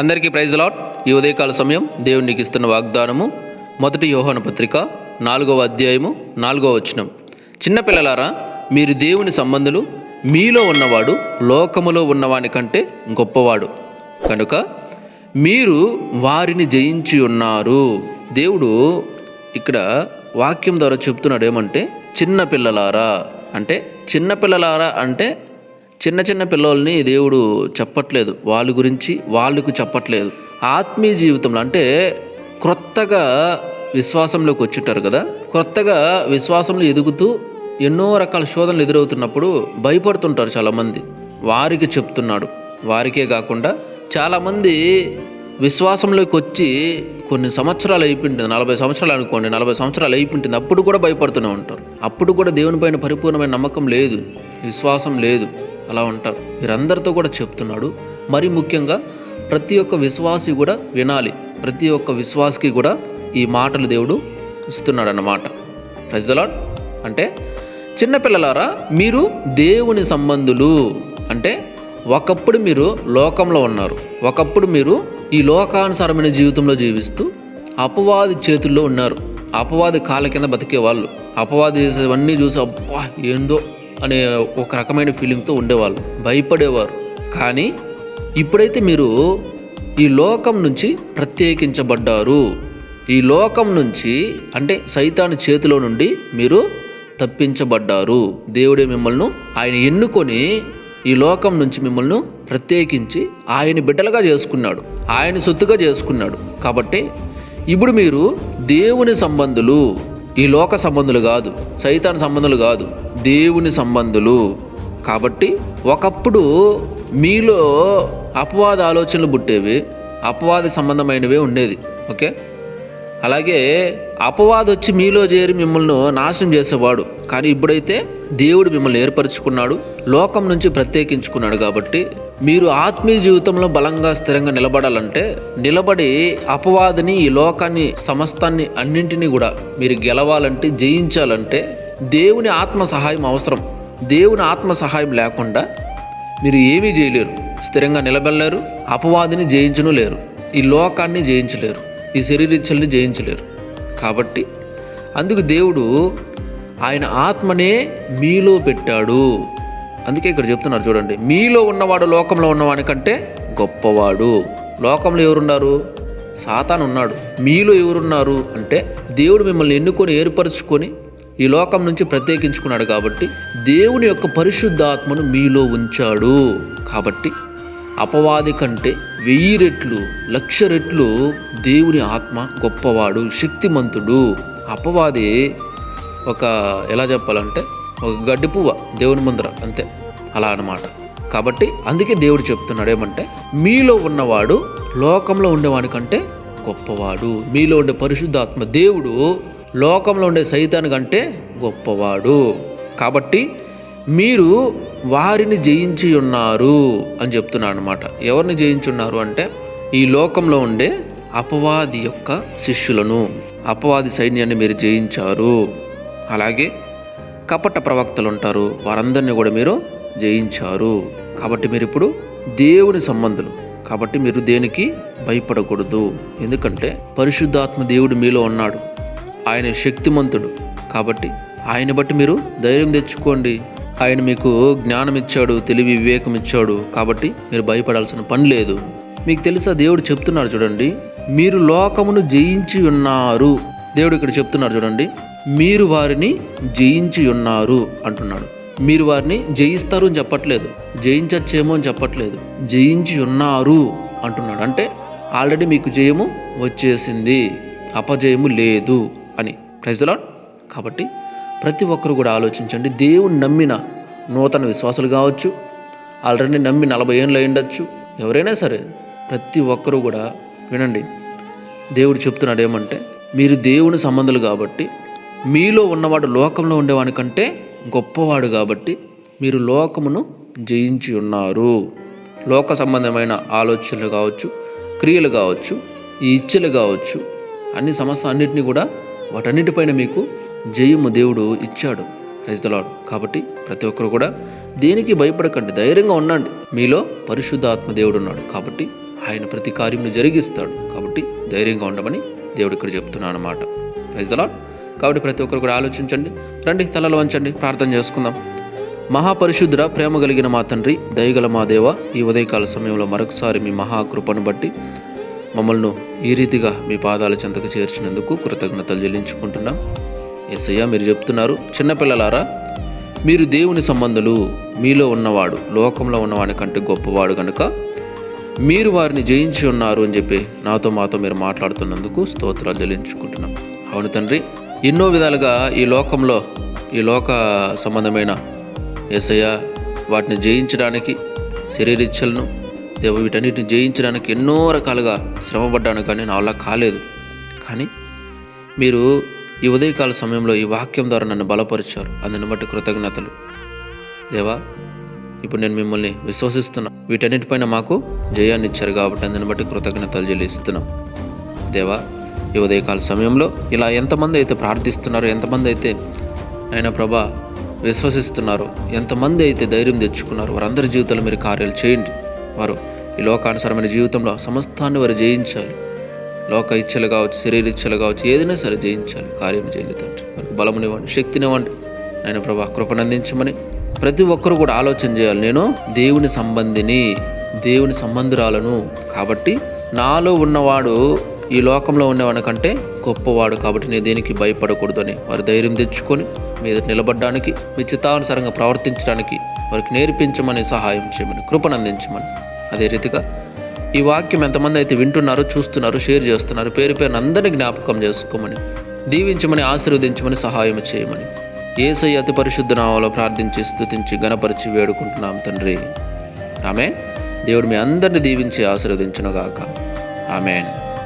అందరికీ praise lot ఈ ఉదయకాల సమయం దేవునికి ఇస్తున్న వాగ్దానము మొదటి యోహన పత్రిక నాలుగవ అధ్యాయము నాలుగవ వచనం. చిన్నపిల్లలారా మీరు దేవుని సంబంధులు మీలో ఉన్నవాడు లోకములో ఉన్నవాని కంటే గొప్పవాడు. కనుక మీరు వారిని జయించి ఉన్నారు. దేవుడు ఇక్కడ వాక్యం ద్వారా చెప్తున్నాడు ఏమంటే చిన్నపిల్లలారా అంటే చిన్నపిల్లలారా అంటే చిన్న చిన్న పిల్లల్ని దేవుడు చెప్పట్లేదు. వాళ్ళ గురించి వాళ్ళకు చెప్పట్లేదు. ఆత్మీయ జీవితంలో అంటే క్రొత్తగా విశ్వాసంలోకి వచ్చుంటారు కదా? క్రొత్తగా విశ్వాసంలో ఎదుగుతూ ఎన్నో రకాల శోధనలు ఎదురవుతున్నప్పుడు భయపడుతుంటారు చాలామంది. వారికి చెప్తున్నాడు. వారికే కాకుండా చాలామంది విశ్వాసంలోకి వచ్చి కొన్ని సంవత్సరాలు అయిపోయింటుంది. నలభై సంవత్సరాలు అనుకోండి నలభై సంవత్సరాలు అయిపోయింటుంది. అప్పుడు కూడా భయపడుతూనే ఉంటారు. అప్పుడు కూడా దేవునిపైన పరిపూర్ణమైన నమ్మకం లేదు. విశ్వాసం లేదు. అలా ఉంటారు వీరందరితో కూడా చెప్తున్నాడు. మరి ముఖ్యంగా ప్రతి ఒక్క విశ్వాసి కూడా వినాలి. ప్రతి ఒక్క విశ్వాసికి కూడా ఈ మాటలు దేవుడు ఇస్తున్నాడు అన్నమాట ప్రజలాడ్ అంటే చిన్నపిల్లలారా మీరు దేవుని సంబంధులు. అంటే ఒకప్పుడు మీరు లోకంలో ఉన్నారు. ఒకప్పుడు మీరు ఈ లోకానుసారమైన జీవితంలో జీవిస్తూ అపవాది చేతుల్లో ఉన్నారు. అపవాది కాళ్ళ కింద బతికే వాళ్ళు అపవాది చేసేవన్నీ చూసి అబ్బా ఏందో అనే ఒక రకమైన ఫీలింగ్తో ఉండేవాళ్ళు. భయపడేవారు. కానీ ఇప్పుడైతే మీరు ఈ లోకం నుంచి ప్రత్యేకించబడ్డారు. ఈ లోకం నుంచి అంటే సైతాను చేతిలో నుండి మీరు తప్పించబడ్డారు. దేవుడే మిమ్మల్ని ఆయన ఎన్నుకొని ఈ లోకం నుంచి మిమ్మల్ని ప్రత్యేకించి ఆయన బిడ్డలుగా చేసుకున్నాడు. ఆయన సొత్తుగా చేసుకున్నాడు. కాబట్టి ఇప్పుడు మీరు దేవుని సంబంధులు. ఈ లోక సంబంధులు కాదు సైతాన్ సంబంధులు కాదు దేవుని సంబంధులు. కాబట్టి ఒకప్పుడు మీలో అపవాద ఆలోచనలు పుట్టేవి అపవాద సంబంధమైనవే ఉండేది ఓకే? అలాగే అపవాదం వచ్చి మీలో చేరి మిమ్మల్ని నాశనం చేసేవాడు. కానీ ఇప్పుడైతే దేవుడు మిమ్మల్ని ఏర్పరచుకున్నాడు లోకం నుంచి ప్రత్యేకించుకున్నాడు కాబట్టి మీరు ఆత్మీయ జీవితంలో బలంగా స్థిరంగా నిలబడాలంటే నిలబడి అపవాదిని ఈ లోకాన్ని సమస్తాన్ని అన్నింటినీ కూడా మీరు గెలవాలంటే జయించాలంటే దేవుని ఆత్మ సహాయం అవసరం. దేవుని ఆత్మ సహాయం లేకుండా మీరు ఏమీ చేయలేరు. స్థిరంగా నిలబడలేరు అపవాదిని జయించను లేరు ఈ లోకాన్ని జయించలేరు ఈ శరీరిచ్చల్ని జయించలేరు. కాబట్టి అందుకు దేవుడు ఆయన ఆత్మనే మీలో పెట్టాడు. అందుకే ఇక్కడ చెప్తున్నారు చూడండి మీలో ఉన్నవాడు లోకంలో ఉన్నవాడి కంటే గొప్పవాడు. లోకంలో ఎవరున్నారు? సాతాను ఉన్నాడు. మీలో ఎవరున్నారు అంటే దేవుడు మిమ్మల్ని ఎన్నుకొని ఏర్పరచుకొని ఈ లోకం నుంచి ప్రత్యేకించుకున్నాడు కాబట్టి దేవుని యొక్క పరిశుద్ధాత్మను మీలో ఉంచాడు. కాబట్టి అపవాది కంటే వెయ్యి రెట్లు లక్ష రెట్లు దేవుని ఆత్మ గొప్పవాడు శక్తిమంతుడు. అపవాది ఒక ఎలా చెప్పాలంటే ఒక గడ్డి పువ్వ దేవుని ముందర అంతే. అలా అనమాట కాబట్టి అందుకే దేవుడు చెప్తున్నాడు ఏమంటే మీలో ఉన్నవాడు లోకంలో ఉండేవానికంటే గొప్పవాడు. మీలో ఉండే పరిశుద్ధాత్మ దేవుడు లోకంలో ఉండే సైతాన్ కంటే గొప్పవాడు. కాబట్టి మీరు వారిని జయించి ఉన్నారు అని చెప్తున్నాను అనమాట ఎవరిని జయించి ఉన్నారు అంటే ఈ లోకంలో ఉండే అపవాది యొక్క శిష్యులను అపవాది సైన్యాన్ని మీరు జయించారు. అలాగే కపట ప్రవక్తలు ఉంటారు. వారందరినీ కూడా మీరు జయించారు. కాబట్టి మీరు ఇప్పుడు దేవుని సంబంధులు. కాబట్టి మీరు దేనికి భయపడకూడదు. ఎందుకంటే పరిశుద్ధాత్మ దేవుడు మీలో ఉన్నాడు. ఆయన శక్తిమంతుడు. కాబట్టి ఆయన బట్టి మీరు ధైర్యం తెచ్చుకోండి. ఆయన మీకు జ్ఞానం ఇచ్చాడు తెలివి వివేకం ఇచ్చాడు కాబట్టి మీరు భయపడాల్సిన పని లేదు. మీకు తెలుసా దేవుడు చెప్తున్నారు చూడండి మీరు లోకమును జయించి ఉన్నారు. దేవుడు ఇక్కడ చెప్తున్నారు చూడండి మీరు వారిని జయించి ఉన్నారు అంటున్నాడు. మీరు వారిని జయిస్తారు అని చెప్పట్లేదు. జయించచ్చేమో అని చెప్పట్లేదు. జయించి ఉన్నారు అంటున్నాడు. అంటే ఆల్రెడీ మీకు జయము వచ్చేసింది. అపజయము లేదు అని. ప్రైజ్లాడ్ కాబట్టి ప్రతి ఒక్కరు కూడా ఆలోచించండి. దేవుని నమ్మిన నూతన విశ్వాసులు కావచ్చు ఆల్రెడీ నమ్మి నలభై ఏళ్ళు అయిండొచ్చు ఎవరైనా సరే ప్రతి ఒక్కరూ కూడా వినండి. దేవుడు చెప్తున్నాడు ఏమంటే మీరు దేవుని సంబంధులు కాబట్టి మీలో ఉన్నవాడు లోకంలో ఉండేవాని కంటే గొప్పవాడు కాబట్టి మీరు లోకమును జయించి ఉన్నారు. లోక సంబంధమైన ఆలోచనలు కావచ్చు క్రియలు కావచ్చు ఈ ఇచ్చలు కావచ్చు అన్ని సమస్త అన్నిటినీ కూడా వాటన్నిటిపైన మీకు జయము దేవుడు ఇచ్చాడు. క్రైస్తలాడు కాబట్టి ప్రతి ఒక్కరు కూడా దేనికి భయపడకండి ధైర్యంగా ఉండండి. మీలో పరిశుద్ధాత్మ దేవుడు ఉన్నాడు కాబట్టి ఆయన ప్రతి కార్యమును జరిగిస్తాడు. కాబట్టి ధైర్యంగా ఉండమని దేవుడు ఇక్కడ చెప్తున్నాను అనమాట ప్రైజ్లా కాబట్టి ప్రతి ఒక్కరు కూడా ఆలోచించండి. రండి తలలు వంచండి ప్రార్థన చేసుకుందాం. మహాపరిశుద్ధుడ ప్రేమ కలిగిన మా తండ్రి దయగల మా దేవ ఈ ఉదయకాల సమయంలో మరొకసారి మీ మహాకృపను బట్టి మమ్మల్ని ఈ రీతిగా మీ పాదాల చెంతకు చేర్చినందుకు కృతజ్ఞతలు చెల్లించుకుంటున్నాం. ఎస్ఐయా మీరు చెప్తున్నారు చిన్నపిల్లలారా మీరు దేవుని సంబంధులు మీలో ఉన్నవాడు లోకంలో ఉన్నవాడి కంటే గొప్పవాడు కనుక మీరు వారిని జయించి ఉన్నారు అని చెప్పి నాతో మాతో మీరు మాట్లాడుతున్నందుకు స్తోత్రాలు చెల్లించుకుంటున్నాం. అవును తండ్రి ఎన్నో విధాలుగా ఈ లోకంలో ఈ లోక సంబంధమైన ఏసయ్య వాటిని జయించడానికి శరీరిచ్ఛలను వీటన్నిటిని జయించడానికి ఎన్నో రకాలుగా శ్రమపడ్డాను కానీ నా వల్ల కాలేదు. కానీ మీరు ఈ ఉదయకాల సమయంలో ఈ వాక్యం ద్వారా నన్ను బలపరిచారు. అందుని బట్టి కృతజ్ఞతలు. దేవా ఇప్పుడు నేను మిమ్మల్ని విశ్వసిస్తున్నా. వీటన్నిటిపైన మాకు జయాన్ని ఇచ్చారు కాబట్టి అందుని బట్టి కృతజ్ఞతలు చెల్లిస్తున్నాం. దేవా ఈ ఉదయకాల సమయంలో ఇలా ఎంతమంది అయితే ప్రార్థిస్తున్నారో ఎంతమంది అయితే ఆయన ప్రభా విశ్వసిస్తున్నారో ఎంతమంది అయితే ధైర్యం తెచ్చుకున్నారో వారందరి జీవితంలో మీరు కార్యాలు చేయండి. వారు ఈ లోకానుసారమైన జీవితంలో సమస్తాన్ని వారు జయించాలి. లోక ఇచ్చలు కావచ్చు శరీర ఇచ్చలు కావచ్చు ఏదైనా సరే జయించాలి కార్యం చేయండి తండ్రి. వారికి బలమునివ్వండి శక్తినివ్వండి ఆయన ప్రభా కృపనందించమని ప్రతి ఒక్కరు కూడా ఆలోచన చేయాలి. నేను దేవుని సంబంధిని దేవుని సంబంధురాలను కాబట్టి నాలో ఉన్నవాడు ఈ లోకంలో ఉన్నవాడి గొప్పవాడు కాబట్టి నేను దేనికి భయపడకూడదని వారు ధైర్యం తెచ్చుకొని మీద నిలబడడానికి మీ చిత్తానుసారంగా ప్రవర్తించడానికి వారికి నేర్పించమని సహాయం చేయమని కృపనందించమని. అదే రీతిగా ఈ వాక్యం ఎంతమంది అయితే వింటున్నారో చూస్తున్నారు షేర్ చేస్తున్నారు పేరు పేరున అందరినీ జ్ఞాపకం చేసుకోమని దీవించమని ఆశీర్వదించమని సహాయం చేయమని ఏసై అతి పరిశుద్ధ నామలో ప్రార్థించి స్థుతించి గణపరిచి వేడుకుంటున్నాం తండ్రి. ఆమె దేవుడు మీ అందరిని దీవించి ఆశీర్వదించునుగాక ఆమెన్.